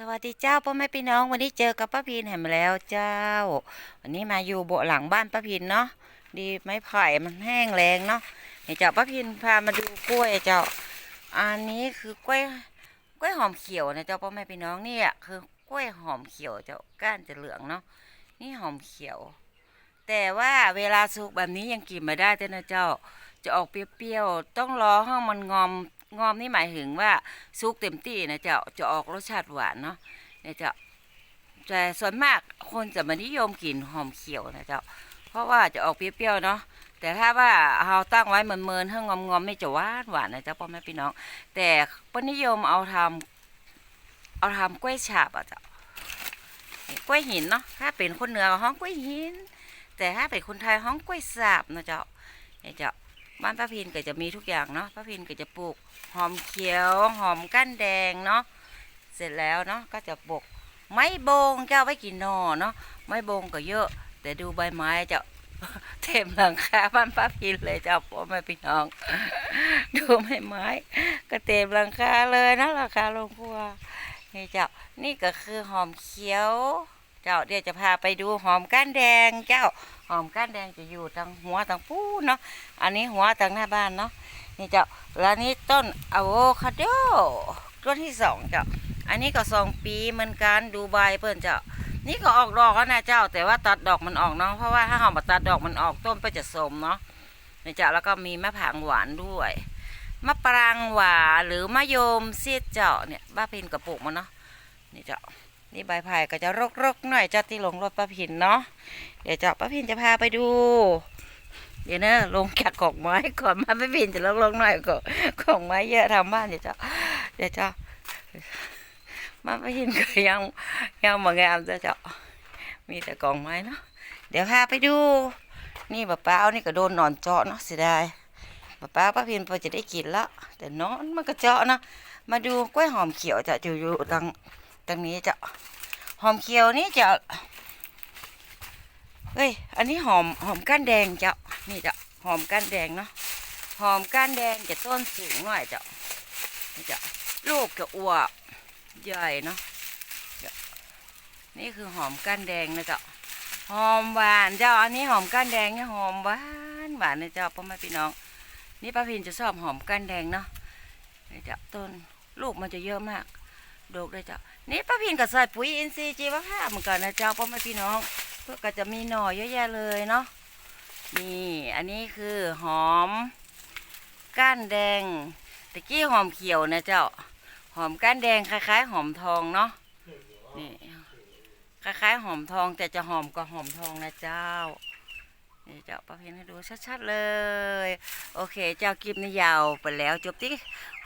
สวัสดีเจ้าพ่อแม่พี่น้องวันนี้เจอกับป้าพินแหมแล้วเจ้า วันนี้มาอยู่โบหลังบ้านป้าพินเนาะดีไม้ไผ่มันแห้งแรงเนาะเดี๋ยวเจ้าป้าพินพามาดูกล้วยเจ้า อันนี้คือกล้วยกล้วยหอมเขียวนะเจ้าพ่อแม่พี่น้องนี่อะคือกล้วยหอมเขียวเจ้าก้านจะเหลืองเนาะนี่หอมเขียว แต่ว่าเวลาสุกแบบนี้ยังกินไม่ได้เจ้านะเจ้าจะออกเปรี้ยวๆต้องรอห้องมันงอม งอมนี่หมายถึงว่าสุกเต็มที่นะเจ้าจะออกรสชาติหวานเนาะเนี่ยเจ้าแต่ส่วนมากคนจะมานิยมกินหอมเขียวนะเจ้าเพราะว่าจะออกเปรี้ยวๆเนาะแต่ถ้าว่าเราตั้งไว้เมินๆให้งอมๆไม่จะหวานหวานนะเจ้าพ่อแม่พี่น้อง แต่ปนิยมเอาทำเอาทำกล้วยฉาบอะเจ้ากล้วยหินเนาะถ้าเป็นคนเหนือห้องกล้วยหิน แต่ถ้าเป็นคนไทยห้องกล้วยสาบนะเจ้าเนี่ยเจ้า บ้านป้าพินก็จะมีทุกอย่างเนาะป้าพินก็จะปลูกหอมเขียวหอมก้านแดงเนาะเสร็จแล้วเนาะก็จะปลูกไม้บงเจ้าไว้กินนอเนาะไม้บงก็เยอะ แต่ดูใบไม้จ้าเต็มหลังคาบ้านป้าพินเลยเจ้าพ่อแม่พี่น้อง ดูใบไม้ก็เต็มหลังคาเลยนะหลังคาโรงครัวนี่เจ้านี่ก็คือหอมเขียว เจ้าเดี๋ยวจะพาไปดูหอมก้านแดง เจ้าหอมก้านแดงจะอยู่ทางหัวทางปูเนาะอันนี้หัวทางหน้าบ้านเนาะนี่เจ้าแล้วนี่ต้นอะโวคาโดต้นที่สองเจ้าอันนี้ก็สองปีเหมือนกันดูใบเพิ่นเจ้านี่ก็ออกดอกแล้วนะเจ้า แต่ว่าตัดดอกมันออกเนาะเพราะว่าถ้าเรามาตัดดอกมันออกต้นก็จะสมเนาะนี่เจ้าแล้วก็มีมะผางหวานด้วยมะปรางหวานหรือมะยมเสียเจ้าเนี่ยบ้าพินกระปุกมันเนาะนี่เจ้า นี่ใบไผ่ก็จะรกๆหน่อยจ้าที่ลงรถป้าพินเนาะเดี๋ยวเจ้าป้าพินจะพาไปดู เดี๋ยวนะลงจากของไม้ก่อนมาป้าพินจะลงลงหน่อยก่อนของไม้เยอะทำบ้านเดี๋ยวจ้าเดี๋ยวจ้ามาป้าพินก็ยังยังมางามจ้าเจ้ามีแต่กองไม้เนาะเดี๋ยวพาไปดู นี่ป้าเป้านี่ก็โดนนอนเจาะเนาะเสียดายป้าเป้าป้าพินพอจะได้กินล้วแต่นอนมันก็เจาะนะมาดูกล้วยหอมเขียวจะอยู่อยู่ตรง ตรงนี้จ้าหอมเขียวนี่จะเฮ้ย อันนี้หอมหอมก้านแดงเจ้านี่เจ้าหอมก้านแดงเนาะหอมก้านแดงจะต้นสูงหน่อยเจ้านี่จ้าลูกจะอวบใหญ่เนาะนี่คือหอมก้านแดงนะเจ้าหอมหวานเจ้าอันนี้หอมก้านแดงเนี่ยหอมหวานหวานนะเจ้าพ่อแม่พี่น้อง นี่ป้าพินจะชอบหอมก้านแดงเนาะนี่เจ้าต้นลูกมันจะเยอะมาก ดกเลยเจ้า นี่ป้าพินก็ใส่ปุ๋ยอินทรีย์ชีวภาพเหมือนกันนะเจ้าพ่อแม่พี่น้อง เพื่อก็จะมีหน่อเยอะแยะเลยเนาะ นี่ อันนี้คือหอม ก้านแดง ตะกี้หอมเขียวนะเจ้า หอมก้านแดงคล้าย ๆ หอมทองเนาะ นี่ คล้ายๆหอมทองแต่จะหอมกว่าหอมทองนะเจ้านี่เจ้าประเพณให้ดูชัดๆเลย โอเค เจ้ากิบนี่ยาวไปแล้วจบที่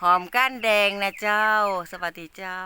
หอมก้านแดงนะเจ้า สวัสดีเจ้า